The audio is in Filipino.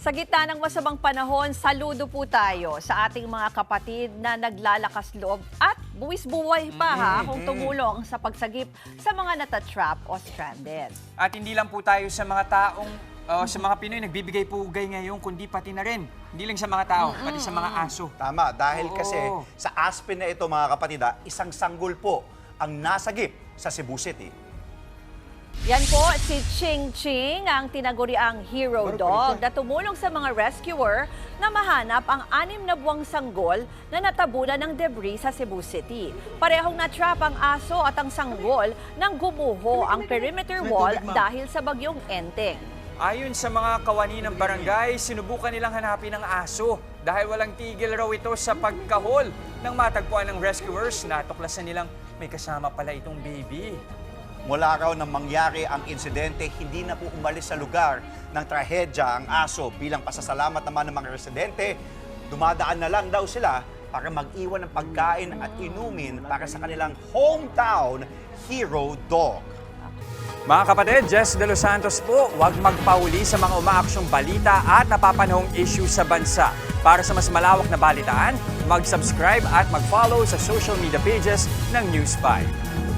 Sa gitna ng masamang panahon, saludo po tayo sa ating mga kapatid na naglalakas loob at buwis-buway pa ha kung tumulong sa pagsagip sa mga natatrap o stranded. At hindi lang po tayo sa mga taong, uh, sa mga Pinoy nagbibigay pugay ngayon, kundi pati na rin. Hindi lang sa mga tao, pati sa mga aso. Tama, dahil Oo. kasi sa Aspen na ito mga kapatid, isang sanggol po ang nasagip sa Cebu City. Yan po si Ching Ching, ang tinaguriang hero dog na tumulong sa mga rescuer na mahanap ang anim na buwang sanggol na natabunan ng debris sa Cebu City. Parehong natrap ang aso at ang sanggol nang gumuho ang perimeter wall dahil sa bagyong Enteng. Ayon sa mga kawani ng barangay, sinubukan nilang hanapin ang aso dahil walang tigil raw ito sa pagkahol. Nang matagpuan ng rescuers, natuklasan nilang may kasama pala itong baby. Mula raw nang mangyari ang insidente, hindi na po umalis sa lugar ng trahedya ang aso. Bilang pasasalamat naman ng mga residente, dumadaan na lang daw sila para mag-iwan ng pagkain at inumin para sa kanilang hometown hero dog. Mga kapatid, Jess De Los Santos po, huwag magpauli sa mga umaaksyong balita at napapanahong issue sa bansa. Para sa mas malawak na balitaan, mag-subscribe at mag-follow sa social media pages ng News 5.